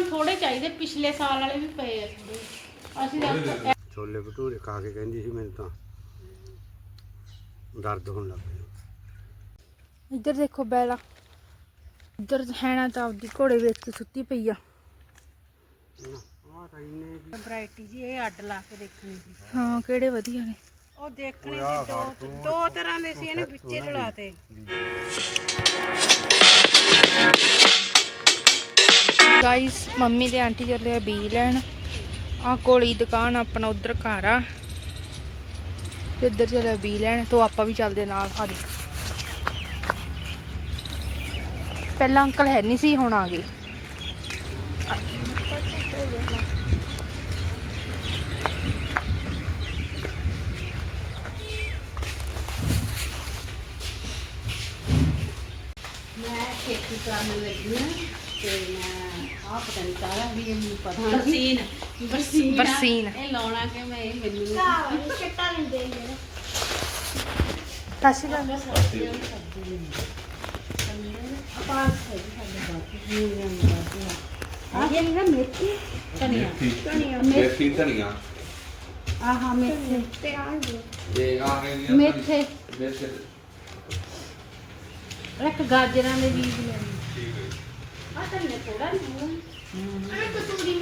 ਸਾਨੂੰ ਥੋੜੇ ਚਾਹੀਦੇ ਪਿਛਲੇ ਸਾਲ ਵਾਲੇ ਵੀ ਪਏ ਆ ਥੋੜੇ ਅਸੀਂ ਤਾਂ ਛੋਲੇ ਭਟੂਰੇ ਖਾ ਕੇ ਕਹਿੰਦੀ ਸੀ ਮੈਨੂੰ ਤਾਂ। ਦਰਦ ਹੋਣ ਲੱਗ ਪਿਆ। ਇੱਧਰ ਦੇਖੋ ਬੈਲਾ। ਇੱਧਰ ਹੈਣਾ ਤਾਂ ਆਪਦੀ ਘੋੜੇ ਵਿੱਚ ਸੁੱਤੀ ਪਈ ਆ। ਆਹ ਤਾਂ ਇੰਨੇ ਵੈਰਾਈਟੀ ਜੀ ਇਹ ਅੱਡ ਲਾ ਕੇ ਦੇਖਣੀ ਸੀ। ਹਾਂ ਕਿਹੜੇ ਵਧੀਆ ਨੇ। ਉਹ ਦੇਖਣੀ ਸੀ ਦੋ ਦੋ ਤਰ੍ਹਾਂ ਦੇ ਸੀ ਇਹਨੇ ਵਿੱਚੇ ਰਲਾਤੇ ਗਾਇਸ ਮੰਮੀ ਤੇ ਆਂਟੀ ਚੱਲੇ ਆ ਬੀ ਲੈਣ। ਆ ਕੋਲੀ ਦੁਕਾਨ ਆਪਣਾ ਉਧਰ ਘਰ ਆ। ਤੇ ਇੱਧਰ ਚੱਲਿਆ ਬੀ ਲੈਣ, ਤੋਂ ਆਪਾਂ ਵੀ ਚੱਲਦੇ ਨਾਲ ਹਾਰੇ ਪਹਿਲਾਂ ਅੰਕਲ ਹੈ ਨਹੀਂ ਸੀ, ਹੁਣ ਆ ਗਏ। ਮੈਂ ਖੇਤੀ ਕਰਨ ਲੱਗੀ ਹਾਂ। ਤੇ ਮੈਂ ਆਹ ਪਤਾ ਨਹੀਂ ਕਾਹਦਾ ਵੀ ਇਹ ਮੈਨੂੰ ਪਤਾ ਨਹੀਂ। ਬਰਸੀਨ। ਬਰਸੀਨ। ਆ। ਬਰਸੀਨ। ਇਹ ਲਾਉਣਾ ਕਿ ਮੈਂ ਇਹ ਮੈਨੂੰ ਨਹੀਂ ਸਤਿ ਸ਼੍ਰੀ ਅਕਾਲ। ਆਹ ਇਹ ਨਾ ਮੇਥੀ ਧਨੀਆ। ਮੇਥੀ। ਧਨੀਆ। ਆਹ ਮੇਥੇ। ਤੇ ਆ ਗਏ ਮੇਥੇ। ਮੇਥੇ। ਇੱਕ ਗਾਜਰਾਂ ਦੇ ਬੀਜ ਲੈਣੇ ਠੀਕ ਹੈ ਆ ਧਨੀਆ ਥੋੜਾ ਨਹੀਂ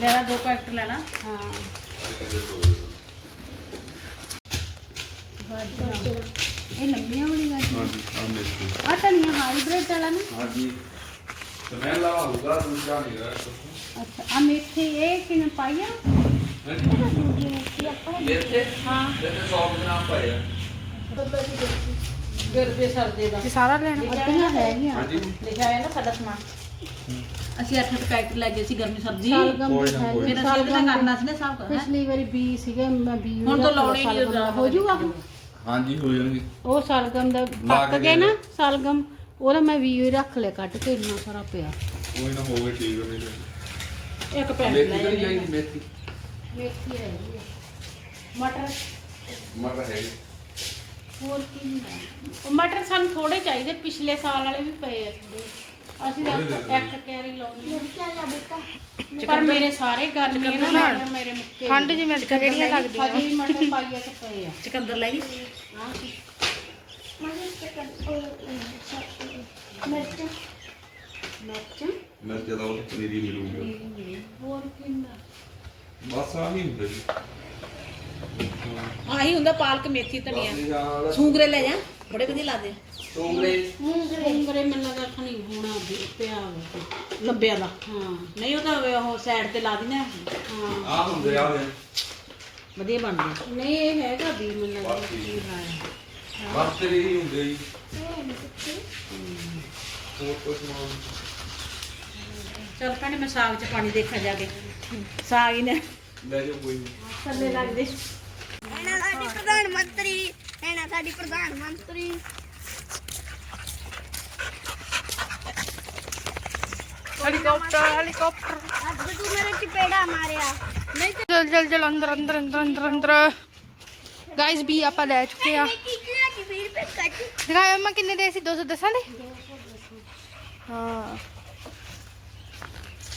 ਲੈਣਾ ਦੋ ਪੈਕਟ ਲੈਣਾ ਹਾਂ ਗਾਜਰਾਂ ਇਹ ਲੰਮੀਆਂ ਵਾਲੀ ਗਾਜਰਾਂ ਹਾਂਜੀ ਆ ਮੇਥੀ ਆ ਧਨੀਆ ਹਾਈਬ੍ਰਿਡ ਵਾਲਾ ਨਾ ਹਾਂਜੀ ਤੇ ਮੈਂ ਲਾ ਹੋਊਗਾ ਦੂਜਾ ਨਹੀਂ ਰਹਾ ਅੱਛਾ ਆ ਮੇਥੇ ਇਹ ਕਿਵੇਂ ਪਾਈਆ ਮੇਥੇ ਹਾਂ ਤੇ 100 ਗ੍ਰਾਮ ਪਾਇਆ ਗਰਦੇ ਸਰਦੇ ਦਾ ਤੇ ਸਾਰਾ ਲੈਣਾ ਅੱਧੀਆਂ ਹੈਗੀਆਂ ਹਾਂਜੀ। ਲਿਖਿਆ ਹੋਇਆ ਨਾ ਸਾਡਾ ਸਮਾਨ। ਅਸੀਂ ਅੱਠ ਅੱਠ ਪੈਕਟ ਲੈ ਗਏ ਸੀ ਗਰਮੀ ਸਰਦੀ। ਸਲਗਮ ਕੋਈ ਨਾ ਕੋਈ ਫਿਰ ਅਸੀਂ ਇਹਦੇ ਨਾਲ ਕਰਨਾ ਸੀ ਨਾ ਸਭ ਕੁਝ ਪਿਛਲੀ ਵਾਰੀ ਬੀ ਸੀਗੇ ਮੈਂ ਬੀ ਹੁਣ ਤਾਂ ਲਾਉਣੇ ਨਹੀਂ ਸਲਗਮ ਦਾ ਹੋ ਜਾਊਗਾ ਹਾਂਜੀ ਹੋ ਜਾਣਗੇ। ਉਹ ਸਲਗਮ ਦਾ ਲਾ ਪੱਕ ਕੇ ਗਏ ਨਾ ਸਲਗਮ ਉਹਦਾ ਮੈਂ ਵੀ ਹੀ ਰੱਖ ਲਿਆ ਕੱਢ ਕੇ ਇੰਨਾ ਸਾਰਾ ਪਿਆ। ਕੋਈ ਨਾ ਹੋਵੇ ਠੀਕ ਹੋ ਨਹੀਂ ਇੱਕ ਪੈਕਟ ਮੇਥੀ ਲੈ ਤਾਂ ਨਹੀਂ ਜਾਂਦੇ ਚਾਹੀਦੀ ਮੇਥੀ। ਮੇਥੀ ਹੈ ਮਟਰ। ਮਟਰ ਹੈ ਹੋਰ ਕੀ ਹੁੰਦਾ? ਮਟਰ ਸਾਨੂੰ ਥੋੜੇ ਚਾਹੀਦੇ ਪਿਛਲੇ ਸਾਲ ਵਾਲੇ ਵੀ ਪਏ ਆ ਥੋੜੇ ਅਸੀਂ ਤਾਂ ਇੱਕ ਕੈਰੀ ਲਾਉਣੀ ਪਰ ਮੇਰੇ ਸਾਰੇ ਗੱਲ ਮਟਰ ਮੇਰੇ ਮੁੱਕੇ ਠੰਡ ਜਿਵੇਂ ਮਿਰਚ ਕਿਹੜੀਆਂ ਲੱਗਦੀਆਂ ਹਜੀ ਮਟਰ ਪਾਈਆ ਤੇ ਪਏ ਆ। ਚਕੰਦਰ ਲੈ ਗਈ ਹਾਂ। ਮਿਰਚ। ਮੈਂ ਜਦੋਂ ਉਹ ਪਨੀਰੀ ਮਿਲੂਗੀ। ਹੋਰ ਕੀ ਹੁੰਦਾ? ਬਸ ਆ ਨਹੀਂ ਹੁੰਦਾ ਜੀ। ਆਹੀ ਹੁੰਦਾ ਪਾਲਕ ਮੇਥੀ ਧਨੀਆ। ਸੂੰਗਰੇ ਲੈ ਜਾ ਬੜੇ ਵਧੀਆ ਲੱਗਦੇ ਸੋਂਗਰੇ। ਉਂਗਰੇ ਮੈਨੂੰ ਲੱਗਾ ਖਣੀ ਹੋਣਾ ਵੀ ਪਿਆ ਵਾ ਲੰਬਿਆਂ ਦਾ। ਹਾਂ ਨਹੀਂ ਉਹ ਤਾਂ ਉਹ ਸਾਈਡ ਤੇ ਲਾ ਦਿੰਦੇ ਆ। ਹਾਂ। ਆ ਹੁੰਦੇ ਆ ਇਹ। ਵਧੀਆ ਬਣਦੇ ਨਹੀਂ ਇਹ ਹੈਗਾ ਵੀ ਮੈਨੂੰ ਲੱਗਾ ਕੀ ਲਾਇਆ ਬਸ ਤੇਰੇ ਹੀ ਹੁੰਦੇ ਜੀ। ਹੋਰ ਕੁਝ ਨਾ ਚਲ ਭੈਣੇ ਮੈਂ ਸਾਗ 'ਚ ਪਾਣੀ ਦੇਖਾ ਜਾ ਕੇ। ਸਾਗ ਹੀ ਨੇ। ਲੈ ਜਾਓ ਕੋਈ ਨੀ। ਥੱਲੇ ਲੱਗਦੇ ਪ੍ਰਧਾਨ ਮੰਤਰੀ ਹੈਨਾ ਸਾਡੀ ਪ੍ਰਧਾਨ ਮੰਤਰੀ। ਹੈਲੀਕਾਪਟਰ ਹੈਲੀਕਾਪਟਰ ਅੱਜ ਤੂੰ ਮੇਰੇ ਚਪੇੜਾ ਮਾਰਿਆ। ਨਹੀਂ ਚਲ ਚਲ ਚਲ ਅੰਦਰ ਅੰਦਰ ਅੰਦਰ ਅੰਦਰ ਅੰਦਰ। ਗਾਇਸ ਵੀ ਆਪਾਂ ਲੈ ਚੁੱਕੇ ਆ। ਦਿਖਾਇਆ ਮੈਂ ਕਿੰਨੇ ਦੇ ਸੀ? 200 ਦੱਸਾਂ ਦੇ? ਹਾਂ।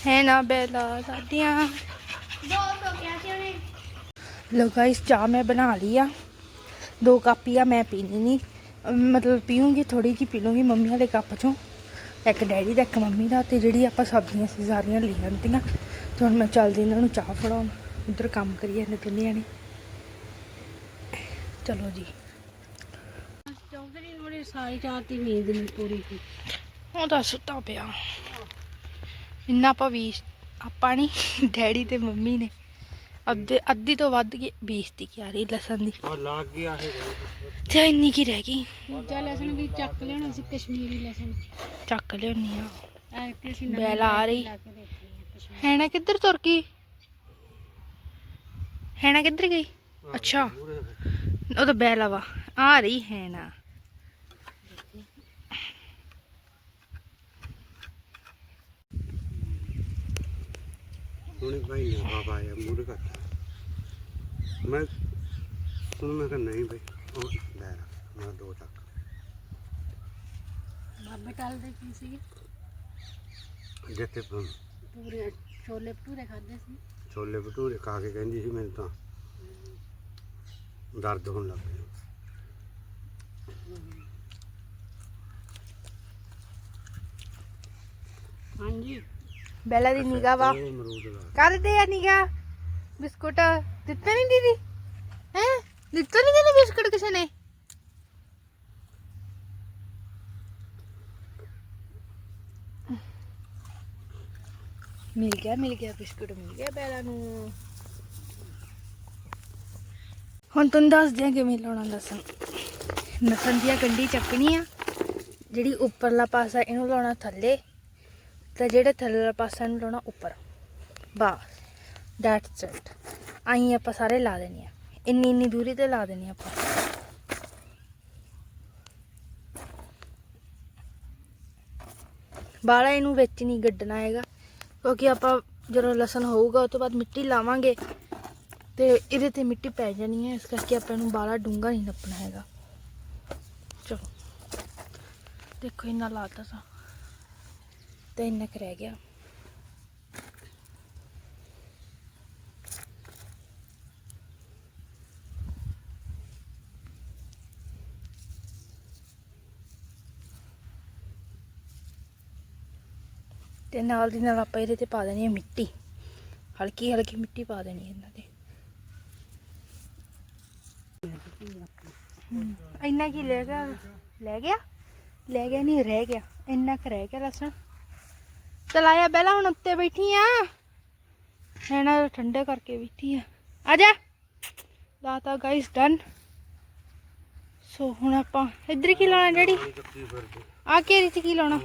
ਹੈ ਨਾ ਬੇਲਾ ਸਾਡੀਆਂ। ਦੋ ਤੋਂ ਕਿਹਾ ਸੀ ਉਹਨੇ। ਲੋ ਗਾਇਸ ਚਾਹ ਮੈਂ ਬਣਾ ਲਈ ਆ। ਦੋ ਕੱਪ ਹੀ ਆ ਮੈਂ ਪੀਣੀ ਨਹੀਂ ਮਤਲਬ ਪੀਉਂਗੀ ਥੋੜੀ ਜਿਹੀ ਪੀ ਲੂੰਗੀ ਮੰਮੀ ਵਾਲੇ ਕੱਪ ਚੋਂ। ਇੱਕ ਡੈਡੀ ਦਾ ਇੱਕ ਮੰਮੀ ਦਾ ਤੇ ਜਿਹੜੀ ਆਪਾਂ ਸਬਜ਼ੀਆਂ ਸੀ ਸਾਰੀਆਂ ਲੈ ਜਾਂਦੀਆਂ ਤੇ ਹੁਣ ਮੈਂ ਚੱਲਦੀ ਇਹਨਾਂ ਨੂੰ ਚਾਹ ਫੜਾਉਣ। ਉਧਰ ਕੰਮ ਕਰੀ ਜਾਂਦੇ ਦੁਨੀਆ ਨੇ ਚਲੋ ਜੀ। ਚੌਧਰੀ ਨੂੰ ਮੇਰੀ ਸਾਰੀ ਰਾਤ ਦੀ ਨੀਂਦ ਨਹੀਂ ਪੂਰੀ ਹੋਈ। ਹੁਣ ਤਾਂ ਸੁੱਤਾ ਪਿਆ। ਇੰਨਾ ਭਵੀ ਆਪਾਂ ਨਹੀਂ ਡੈਡੀ ਤੇ ਮੰਮੀ ਨੇ। ਅੱਧੇ ਅੱਧੀ ਤੋਂ ਵੱਧ ਕੇ ਬੇਇੱਜ਼ਤੀ ਕੀਤੀ ਲਸਣ ਦੀ? ਆ ਲੱਗ ਗਿਆ ਇਹ। ਤੇ ਇੰਨੀ ਕੀ ਰਹਿ ਗਈ? ਦੂਜਾ ਲਸਣ ਵੀ ਚੱਕ ਲਿਆਉਣਾ ਸੀ ਕਸ਼ਮੀਰੀ ਲਸਣ। ਚੱਕ ਲਿਆਉਣੀ ਆ। ਐ ਕਿ ਅਸੀਂ ਬੈਲ ਆ ਰਹੀ। ਲਾ ਕੇ ਦੇਖੀ ਆ ਕਸ਼ਮੀਰੀ। ਹੈਣਾ ਕਿੱਧਰ ਤੁਰ ਗਈ? ਹੈਣਾ ਕਿੱਧਰ ਗਈ? ਅੱਛਾ। ਉਹ ਤਾਂ ਬੈਲਾ ਵਾ। ਆ ਰਹੀ ਹੈਣਾ। ਹੁਣੇ ਭਾਈ ਨੇ ਬਾਬਾ ਆਇਆ ਮੂਰੇ ਮੈਂ ਹੁਣ ਮੈਂ ਕਿਹਾ ਨਹੀਂ ਭਾਈ ਉਹ ਲੈ ਰੱਖ ਮੈਂ ਦੋ ਚੱਕ। ਬਾਬੇ ਟਾਲ ਦੇ ਕੀ ਸੀ? ਜਿੱਥੇ ਪੂਰੇ ਛੋਲੇ ਭਟੂਰੇ ਖਾਦੇ ਸੀ। ਛੋਲੇ ਭਟੂਰੇ ਖਾ ਕੇ ਕਹਿੰਦੀ ਸੀ ਮੈਨੂੰ ਤਾਂ। ਦਰਦ ਹੋਣ ਲੱਗ ਪਿਆ। ਹਾਂਜੀ। ਬੈਲਾ ਦੀ ਨਿਗਾਹ ਵਾ। ਉਹ ਅਮਰੂਦ ਦਾ। ਕਰਦੇ ਆ ਨਿਗਾਹ। ਬਿਸਕੁਟ ਦਿੱਤਾ ਨਹੀਂ ਦੀਦੀ? ਹੈ? ਦਿੱਤੇ ਨਹੀਂ ਦੀਦੀ ਬਿਸਕੁਟ ਕਿਸੇ ਨੇ? ਮਿਲ ਗਿਆ ਮਿਲ ਗਿਆ, ਬਿਸਕੁਟ ਮਿਲ ਗਿਆ ਬੈਲਾ ਨੂੰ। ਹੁਣ ਤੁਹਾਨੂੰ ਦੱਸ ਦਿਆਂ ਕਿਵੇਂ ਲਾਉਣਾ ਲਸਣ ਲਸਣ ਦੀਆਂ ਗੰਢੀ ਚੱਕਣੀ ਆ, ਜਿਹੜੀ ਉੱਪਰਲਾ ਪਾਸਾ ਇਹਨੂੰ ਲਾਉਣਾ ਥੱਲੇ, ਤੇ ਜਿਹੜੇ ਥੱਲੇਲਾ ਪਾਸਾ ਇਹਨੂੰ ਲਾਉਣਾ ਉੱਪਰ। ਬਸ। ਦੈਟਸ ਇਟ ਆਈ ਆਪਾਂ ਸਾਰੇ ਲਾ ਦੇਣੀ ਆ। ਇੰਨੀ ਇੰਨੀ ਦੂਰੀ ਤੇ ਲਾ ਦੇਣੀ ਆਪਾਂ। ਬਾਲਾ ਇਹਨੂੰ ਵਿੱਚ ਨਹੀਂ ਗੱਡਣਾ ਹੈਗਾ। ਕਿਉਂਕਿ ਆਪਾਂ ਜਦੋਂ ਲਸਣ ਹੋਊਗਾ, ਉਸ ਤੋਂ ਬਾਅਦ ਮਿੱਟੀ ਲਾਵਾਂਗੇ। ਤੇ ਇਹਦੇ ਤੇ ਮਿੱਟੀ ਪੈ ਜਾਣੀ ਹੈ ਇਸ ਕਰਕੇ ਆਪਾਂ ਇਹਨੂੰ ਬਾਲਾ ਡੂੰਘਾ ਨਹੀਂ ਨੱਪਣਾ ਹੈਗਾ। ਚਲੋ। ਦੇਖੋ, ਇੰਨਾ ਲਾਤਾ ਸਾ। ਤੇ ਇੰਨਾ ਕੁ ਰਹਿ ਗਿਆ। ਤੇ ਨਾਲ ਦੀ ਨਾਲ ਆਪਾਂ ਇਹਦੇ ਤੇ ਪਾ ਦੇਣੀ ਹੈ ਮਿੱਟੀ। ਹਲਕੀ ਹਲਕੀ ਮਿੱਟੀ ਪਾ ਦੇਣੀ ਹੈ ਇਹਨਾਂ ਤੇ। ਇੰਨਾ ਕੀ ਲੈ ਗਿਆ? ਲੈ ਗਿਆ? ਲੈ ਗਿਆ ਨਹੀਂ, ਰਹਿ ਗਿਆ। ਇੰਨਾ ਕੁ ਰਹਿ ਗਿਆ ਲਸਣ ਚਲਾਇਆ ਪਹਿਲਾਂ ਹੁਣ ਉੱਤੇ ਬੈਠੀ ਆ। ਹੈਣਾ ਠੰਡੇ ਕਰਕੇ ਬੈਠੀ ਆ। ਆ ਜਾ। ਲਾਤਾ ਗਾਇਸ ਡਨ ਸੋ ਹੁਣ ਆਪਾਂ ਇੱਧਰ ਕੀ ਲਾਉਣਾ, ਡੈਡੀ? ਕੱਤੀ ਫਿਰਦੇ ਆ ਕੇਰੀ ਚ ਕੀ ਲਾਉਣਾ?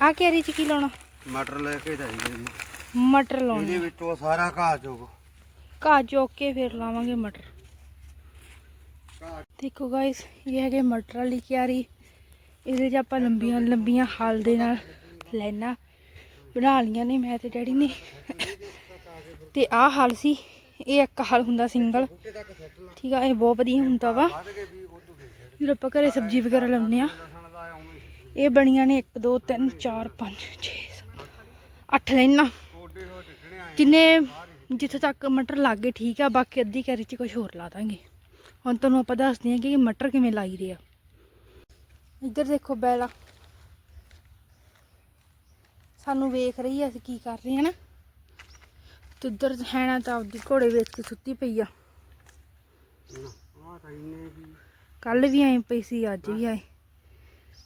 ਆ ਕੇਰੀ ਚ ਕੀ ਲਾਉਣਾ? ਮਟਰ ਲੈ ਕੇ ਜਾਈਏ ਜੀ। ਮਟਰ ਲਾਉਣੇ। ਇਹਦੇ ਵਿੱਚੋਂ ਸਾਰਾ ਘਾਹ ਚੋਗ। ਘਾਹ ਚੋਕ ਕੇ ਫਿਰ ਲਾਵਾਂਗੇ ਮਟਰ। ਦੇਖੋ ਗਾਇਸ ਇਹ ਹੈਗੇ ਮਟਰ ਵਾਲੀ ਕਿਆਰੀ ਇਹਦੇ 'ਚ ਆਪਾਂ ਲੰਬੀਆਂ ਲੰਬੀਆਂ ਹਲ ਦੇ ਨਾਲ ਲੈਣਾ ਬਣਾ ਲੀਆਂ ਨੇ ਮੈਂ ਤੇ ਡੈਡੀ ਨੇ। ਤੇ ਆਹ ਹਲ ਸੀ ਇਹ ਇੱਕ ਹਲ ਹੁੰਦਾ ਸਿੰਗਲ। ਠੀਕ ਆ ਇਹ ਬਹੁਤ ਵਧੀਆ ਹੁੰਦਾ ਵਾ। ਜਦੋਂ ਆਪਾਂ ਘਰੇ ਸਬਜ਼ੀ ਵਗੈਰਾ ਲਾਉਂਦੇ ਆ। ਇਹ ਬਣੀਆਂ ਨੇ 1 2 3 4 5 6 8 ਲੈਣਾ ਜਿੰਨੇ ਜਿੱਥੇ ਤੱਕ ਮਟਰ ਲੱਗ ਗਏ ਠੀਕ ਆ ਬਾਕੀ ਅੱਧੀ ਕੈਰੀ ਚ ਕੁਝ ਹੋਰ ਲਾ ਦਾਂਗੇ। ਹੁਣ ਤੁਹਾਨੂੰ ਆਪਾਂ ਦੱਸਦੇ ਹਾਂ ਕਿ ਮਟਰ ਕਿਵੇਂ ਲਾਈ ਦੇ ਆ। ਇੱਧਰ ਦੇਖੋ ਬੈਲਾ। ਸਾਨੂੰ ਵੇਖ ਰਹੀ ਆ ਅਸੀਂ ਕੀ ਕਰ ਰਹੇ ਹਾਂ ਨਾ। ਤੇ ਉੱਧਰ ਹੈਣਾ ਤਾਂ ਆਪਦੀ ਘੋੜੇ ਵਿੱਚ ਸੁੱਤੀ ਪਈ ਆ। ਕੱਲ ਵੀ ਆਏ ਪਈ ਸੀ ਅੱਜ ਵੀ ਆਏ।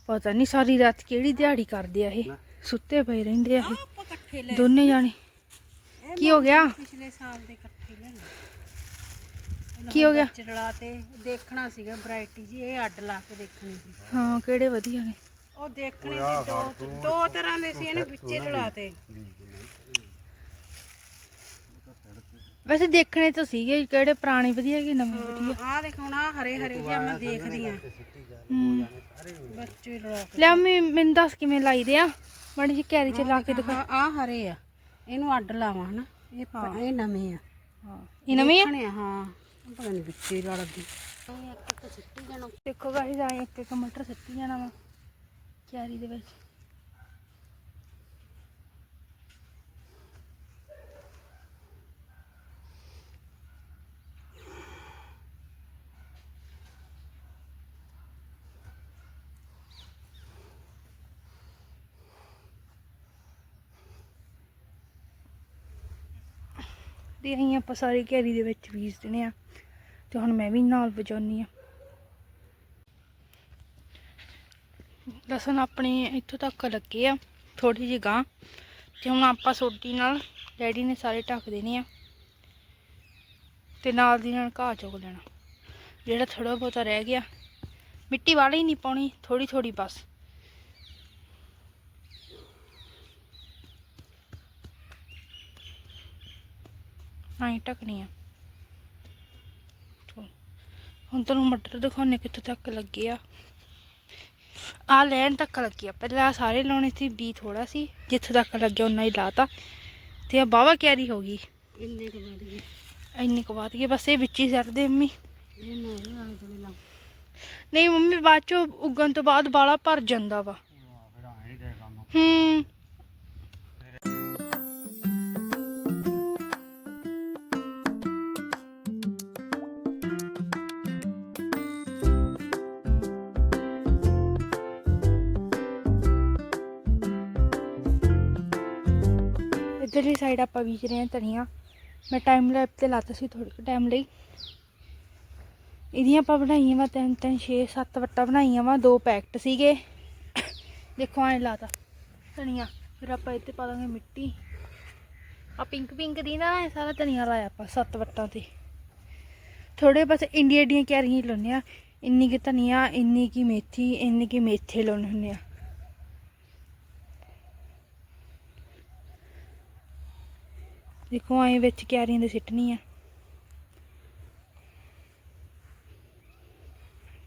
ਪਤਾ ਨਹੀਂ ਸਾਰੀ ਰਾਤ ਕਿਹੜੀ ਦਿਹਾੜੀ ਕਰਦੇ ਆ ਇਹ ਸੁੱਤੇ ਪਏ ਰਹਿੰਦੇ ਆ ਇਹ। ਦੋਨੇ ਜਾਣੇ। ਕੀ ਹੋ ਗਿਆ? ਪਿਛਲੇ ਸਾਲ ਦੇ ਇਕੱਠੇ ਲੈਣੇ ਕੀ ਹੋ ਗਿਆ? ਚੜਲਾ ਤੇ ਦੇਖਣਾ ਸੀਗਾ ਵੈਰਾਈਟੀ ਜੀ ਇਹ ਅੱਡ ਲਾ ਕੇ ਦੇਖਣੀ ਸੀ। ਹਾਂ ਕਿਹੜੇ ਵਧੀਆ ਨੇ। ਉਹ ਦੇਖਣੇ ਸੀ ਦੋ ਦੋ ਤਰ੍ਹਾਂ ਦੇ ਸੀ ਇਹਨੇ ਵਿੱਚੇ ਰਲਾ ਤੇ। ਵੈਸੇ ਦੇਖਣੇ ਤਾਂ ਸੀਗੇ ਕਿਹੜੇ ਪੁਰਾਣੇ ਵਧੀਆ ਕਿ ਨਵੇਂ ਵਧੀਆ? ਆਹ ਦੇਖ ਹੁਣ ਆਹ ਹਰੇ ਹਰੇ ਜਿਹਾ ਮੈਂ ਦੇਖਦੀ ਆ ਹੂੰ। ਬੱਚੇ ਕੇ ਲੈ ਮੈਂ ਮੈਨੂੰ ਦੱਸ ਕਿਵੇਂ ਲਾਈਦੇ ਆ? ਮਾੜੀ ਜਿਹੀ ਕੈਰੀ ਚ ਲਾ ਕੇ ਦਿਖਾ ਆਹ ਹਰੇ ਆ। ਇਹਨੂੰ ਅੱਡ ਲਾਵਾਂ ਹਨਾ? ਇਹ ਪ- ਇਹ ਨਵੇਂ ਆ। ਹਾਂ। ਇਹ ਨਵੇਂ ਆ? ਆ ਹਾਂ। ਪਤਾ ਨਹੀਂ ਵਿੱਚੇ ਰਲਦੀ। ਦੇਖੋ ਗਾਇਸ ਆਏ ਇੱਕ ਇੱਕ ਮਟਰ ਸੱਟੀ ਜਾਣਾ ਵਾ। ਕਿਆਰੀ ਦੇ ਵਿੱਚ। ਤੇ ਅਸੀਂ, ਆਪਾਂ ਸਾਰੇ ਘੇਰੀ ਦੇ ਵਿੱਚ ਬੀਜ ਦੇਣੇ ਆ। ਤੇ ਹੁਣ ਮੈਂ ਵੀ ਨਾਲ ਵਜਾਉਣੀ ਆ। ਲਸਣ ਆਪਣੇ ਇੱਥੋਂ ਤੱਕ ਲੱਗੇ ਆ ਥੋੜੀ ਜਿਹੀ ਗਾਂ ਤੇ ਹੁਣ ਆਪਾਂ ਸੋਟੀ ਨਾਲ ਡੈਡੀ ਨੇ ਸਾਰੇ ਢੱਕ ਦੇਣੇ ਆ। ਤੇ ਨਾਲ ਦੀ ਨਾਲ ਘਾਹ ਚੁਗ ਲੈਣਾ। ਜਿਹੜਾ ਥੋੜਾ ਬਹੁਤਾ ਰਹਿ ਗਿਆ। ਮਿੱਟੀ ਵਾਲੀ ਨਹੀਂ ਪਾਉਣੀ ਥੋੜੀ ਥੋੜੀ ਬਸ। ਆਈ ਢੱਕਣੀ ਆ। ਹੁਣ ਤੁਹਾਨੂੰ ਮਟਰ ਦਿਖਾਉਣੇ ਕਿੱਥੋਂ ਤੱਕ ਲੱਗੇ ਆ। ਆ ਲੈਣ ਤੱਕ ਲੱਗੀ ਆ। ਪਹਿਲਾਂ ਸਾਰੇ ਲਾਉਣੇ ਸੀ ਬੀ ਥੋੜਾ ਸੀ ਜਿੱਥੇ ਤੱਕ ਲੱਗਿਆ ਉਹਨਾਂ ਹੀ ਲਾਤਾ ਤੇ। ਆ ਬਾਵਾ ਕਿਆਰੀ ਹੋ ਗਈ। ਇੰਨੇ ਕੁ ਵੱਧ ਗਏ। ਇੰਨੀ ਕੁ ਬਾਤ ਗਈ ਬਸ ਇਹ ਵਿੱਚ ਹੀ ਮੰਮੀ। ਵਾਲੇ ਥੋੜੇ ਲੱਗ ਨਹੀਂ ਮੰਮੀ ਬਾਅਦ ਚੋਂ ਉਗਣ ਤੋਂ ਬਾਅਦ ਬਾਲਾ ਭਰ ਜਾਂਦਾ ਵਾ। ਦੇ ਹੂੰ। ਇਧਰਲੀ ਸਾਈਡ ਆਪਾਂ ਬੀਜ ਰਹੇ ਹਾਂ ਧਨੀਆ। ਮੈਂ ਟਾਈਮ ਲੈਪ ਤੇ ਲਾਤਾ ਸੀ ਥੋੜੇ ਟਾਈਮ ਲਈ। ਇਹਦੀਆਂ ਆਪਾਂ ਬਣਾਈਆਂ ਵਾ ਤਿੰਨ ਤਿੰਨ 6 7 ਵੱਟਾਂ ਬਣਾਈਆਂ ਵਾ, ਦੋ ਪੈਕਟ ਸੀਗੇ। ਦੇਖੋ, ਐਂ ਲਾਤਾ ਧਨੀਆ। ਫਿਰ ਆਪਾਂ ਇੱਥੇ ਪਾ ਦਾਂਗੇ ਮਿੱਟੀ। ਆ ਪਿੰਕ ਪਿੰਕ ਦੀ ਨਾ, ਇਹ ਸਾਰਾ ਧਨੀਆ ਲਾਇਆ ਆਪਾਂ ਸੱਤ ਵੱਟਾਂ ਤੇ। ਥੋੜੇ ਬਸ ਇੰਡੀਆ ਦੀਆਂ ਕਿਆਰੀਆਂ ਹੀ ਲਾਉਂਦੇ ਆ ਇੰਨੀ ਕਿ ਧਨੀਆ, ਇੰਨੀ ਕੀ ਮੇਥੀ, ਇੰਨੀ ਕੀ ਮੇਥੇ ਲਾਉਣੇ ਹੁੰਦੇ ਆ ਦੇਖੋ ਐਂ ਵਿੱਚ ਕਿਆਰੀਆਂ ਦੇ ਸਿੱਟਣੀ ਆ।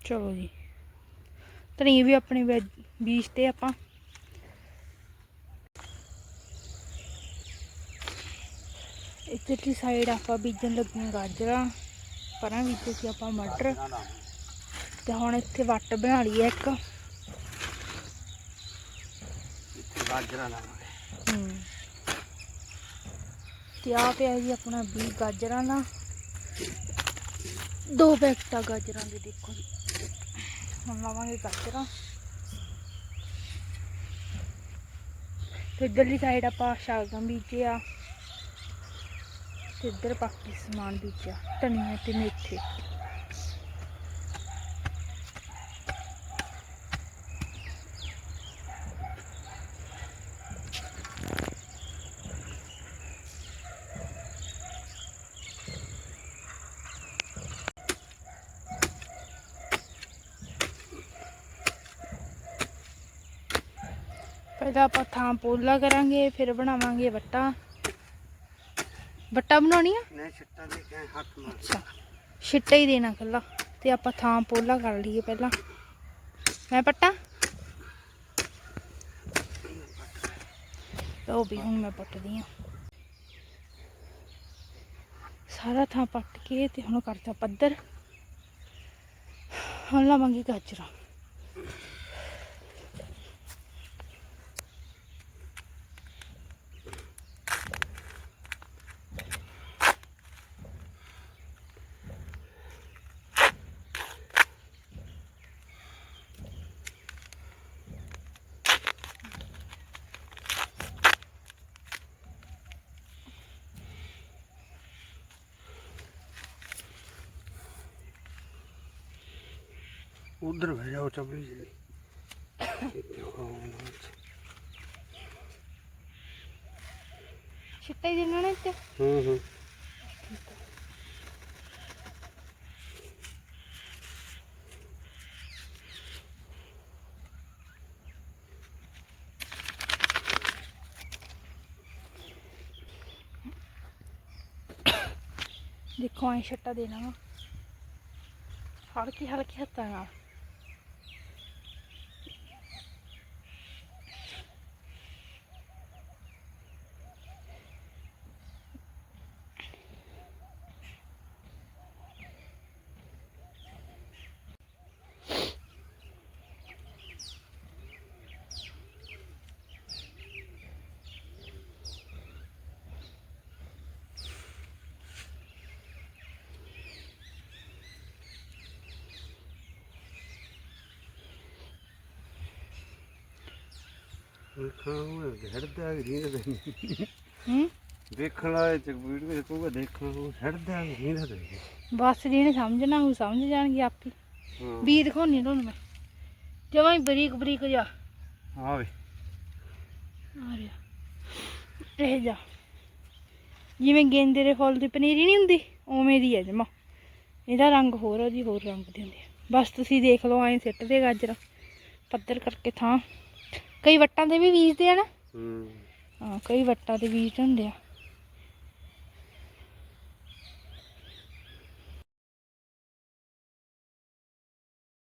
ਚਲੋ ਜੀ। ਧਨੀ ਵੀ ਆਪਣੇ ਵਿੱਚ ਬੀਜ ਤੇ ਆਪਾਂ। ਇੱਧਰਲੀ ਸਾਈਡ ਆਪਾਂ ਬੀਜਣ ਲੱਗੀਆਂ ਗਾਜਰਾਂ, ਪਰਾਂ ਬੀਜੇ ਸੀ ਆਪਾਂ ਮਟਰ ਤੇ ਹੁਣ ਇੱਥੇ ਵੱਟ ਬਣਾ ਲਈ ਹੈ ਇੱਕ ਗਾਜਰਾਂ ਲਾਵਾਂਗੇ ਹੂੰ ਤੇ ਆ ਪਿਆ ਜੀ ਆਪਣਾ ਵੀ ਗਾਜਰਾਂ ਦਾ? ਦੋ ਪੈਕਟਾ ਗਾਜਰਾਂ ਦੇ ਦੇਖੋ ਜੀ। ਹੁਣ ਲਾਵਾਂਗੇ ਗਾਜਰਾਂ। ਤੇ ਇੱਧਰਲੀ ਸਾਈਡ ਆਪਾਂ ਸ਼ਲਗਮ ਬੀਜਿਆ। ਤੇ ਇੱਧਰ ਬਾਕੀ ਸਮਾਨ ਬੀਜਿਆ। ਧਨੀਆ ਤੇ ਮੇਥੇ। ਪਹਿਲਾਂ ਆਪਾਂ ਥਾਂ ਪੋਲਾ ਕਰਾਂਗੇ ਫਿਰ ਬਣਾਵਾਂਗੇ ਵੱਟਾ। ਵੱਟਾ ਬਣਾਉਣੀ ਆ ਨਹੀਂ ਛਿੱਟਾ ਦੇ ਕੇ ਹੱਥ ਮਾਰ। ਅੱਛਾ। ਛਿੱਟਾ ਹੀ ਦੇਣਾ ਕੱਲਾ ਤੇ ਆਪਾਂ ਥਾਂ ਪੋਲਾ ਕਰ ਲਈਏ ਪਹਿਲਾਂ। ਮੈਂ ਪੱਟਾਂ? ਲਓ ਵੀ ਹੁਣ ਮੈਂ ਪੱਟਦੀ ਆ ਸਾਰਾ ਥਾਂ ਪੱਟ ਕੇ ਤੇ ਹੁਣ ਕਰਤਾ ਪੱਧਰ। ਹੁਣ ਲਾਵਾਂਗੇ ਗਾਜਰਾਂ। ਉਧਰ ਬਹਿ ਜਾਓ ਚਬਲੀ ਜੀ ਛਿੱਟਾ ਦੇਣਾ ਨਾ ਇੱਥੇ? ਹੂੰ ਹੂੰ। ਦੇਖੋ ਐ ਛੱਟਾ ਦੇਣਾ ਵਾ। ਹਲਕੀ ਹਲਕੀ ਹੱਥਾਂ ਨਾਲ। ਵੇਖਾਂ ਉਹ ਹੜਦਾ ਨਹੀਂ ਤੇ। ਹੂੰ? ਵੇਖਣ ਵਾਲੇ ਚ ਵੀਡੀਓ ਕਹੂਗਾ ਦੇਖਣ ਉਹ ਹੜਦਾ ਨਹੀਂ ਤੇ। ਬਸ ਜਿਹਨੇ ਸਮਝਣਾ ਉਹ ਸਮਝ ਜਾਣਗੇ ਆਪੇ। ਹਾਂ। ਵੀ ਦਿਖਾਉਣੀ ਤੁਹਾਨੂੰ ਮੈਂ। ਜਮਾਂ ਹੀ ਬਰੀਕ ਬਰੀਕ ਜਾ ਆ ਵੇ। ਆ ਰਿਹਾ। ਇਹ ਜਾ। ਜਿਵੇਂ ਗੇਂਦੇ ਦੇ ਫੁੱਲ ਦੀ ਪਨੀਰੀ ਨਹੀਂ ਹੁੰਦੀ ਉਵੇਂ ਦੀ ਹੈ ਜਮਾ। ਇਹਦਾ ਰੰਗ ਹੋਰ ਉਹਦੀ ਹੋਰ ਰੰਗ ਦੀ ਹੁੰਦੀ ਬਸ ਤੁਸੀਂ ਦੇਖ ਲਓ ਐਂ ਸਿੱਟ ਦੇ ਗਾਜਰਾਂ। ਪੱਧਰ ਕਰਕੇ ਥਾਂ। ਕਈ ਵੱਟਾਂ ਦੇ ਵੀ ਬੀਜਦੇ ਆ ਨਾ? ਹੂੰ। ਹਾਂ ਕਈ ਵੱਟਾਂ ਦੇ ਬੀਜ ਹੁੰਦੇ ਆ।